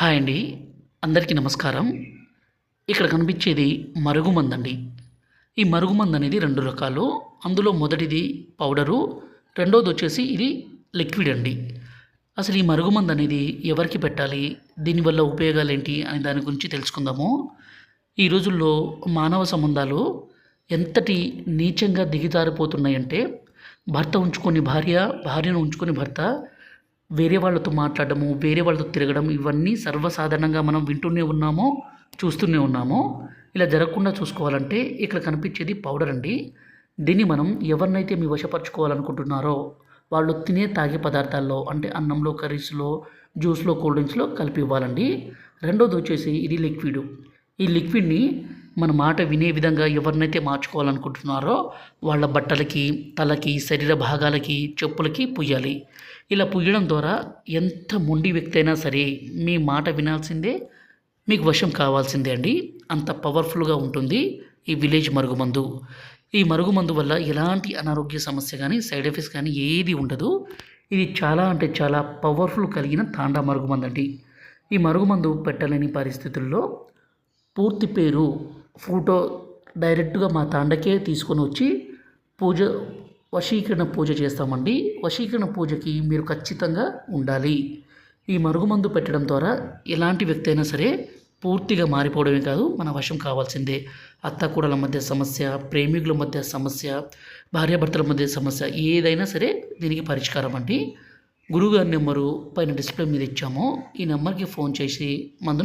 Hi అండి. అందరికీ నమస్కారం. ఇక్కడ కనిపించేది మరుగుమందండి. ఈ మరుగుమందు అనేది రెండు రకాలు. అందులో మొదటిది పౌడరు రెండోది వచ్చేసి ఇది లిక్విడ్ అండి. అసలు ఈ మరుగుమందు అనేది ఎవరికి పెట్టాలి? దీనివల్ల ఉపయోగాలు ఏంటి అనే దాని గురించి తెలుసుకుందాము. ఈ రోజుల్లో మానవ సంబంధాలు ఎంతటి నీచంగా దిగిజారిపోతున్నాయంటే భర్త ఉంచుకొని భార్య భార్యను ఉంచుకొని భర్త వేరే వాళ్ళతో మాట్లాడడము వేరే వాళ్ళతో తిరగడం ఇవన్నీ సర్వసాధారణంగా మనం వింటూనే ఉన్నాము చూస్తూనే ఉన్నాము ఇలా జరగకుండా చూసుకోవాలంటే ఇక్కడ కనిపించేది పౌడర్ అండి. దీన్ని మనం ఎవరినైతే మీ వశపరచుకోవాలనుకుంటున్నారో వాళ్ళు తినే తాగే పదార్థాల్లో అంటే అన్నంలో కర్రీస్లో జ్యూస్లో కూల్ డ్రింక్స్లో కలిపి ఇవ్వాలండి. రెండోది వచ్చేసి ఇది లిక్విడ్. ఈ లిక్విడ్ని మన మాట వినే విధంగా ఎవరినైతే మార్చుకోవాలనుకుంటున్నారో వాళ్ళ బట్టలకి తలకి శరీర భాగాలకి చెప్పులకి పుయ్యాలి ఇలా పుయ్యడం ద్వారా ఎంత మొండి వ్యక్తి అయినా సరే మీ మాట వినాల్సిందే మీకు వశం కావాల్సిందే అండి. అంత పవర్ఫుల్గా ఉంటుంది ఈ విలేజ్ మరుగుమందు. ఈ మరుగుమందు వల్ల ఎలాంటి అనారోగ్య సమస్య కానీ సైడ్ ఎఫెక్ట్స్ కానీ ఏది ఉండదు. ఇది చాలా అంటే చాలా పవర్ఫుల్ కలిగిన తాండా మరుగుమందు అండి ఈ మరుగుమందు పెట్టలేని పరిస్థితుల్లో పూర్తి పేరు ఫోటో డైరెక్ట్గా మా తాండకే తీసుకొని వచ్చి పూజ వశీకరణ పూజ చేస్తామండి. వశీకరణ పూజకి మీరు ఖచ్చితంగా ఉండాలి. ఈ మరుగుమందు పెట్టడం ద్వారా ఎలాంటి వ్యక్తి అయినా సరే పూర్తిగా మారిపోవడమే కాదు మన వశం కావాల్సిందే. అత్తకూడల మధ్య సమస్య ప్రేమికుల మధ్య సమస్య భార్యాభర్తల మధ్య సమస్య ఏదైనా సరే దీనికి పరిష్కారం అండి. గురుగారి నెంబరు పైన డిస్ప్లే మీద ఇచ్చాము. ఈ నెంబర్కి ఫోన్ చేసి మందు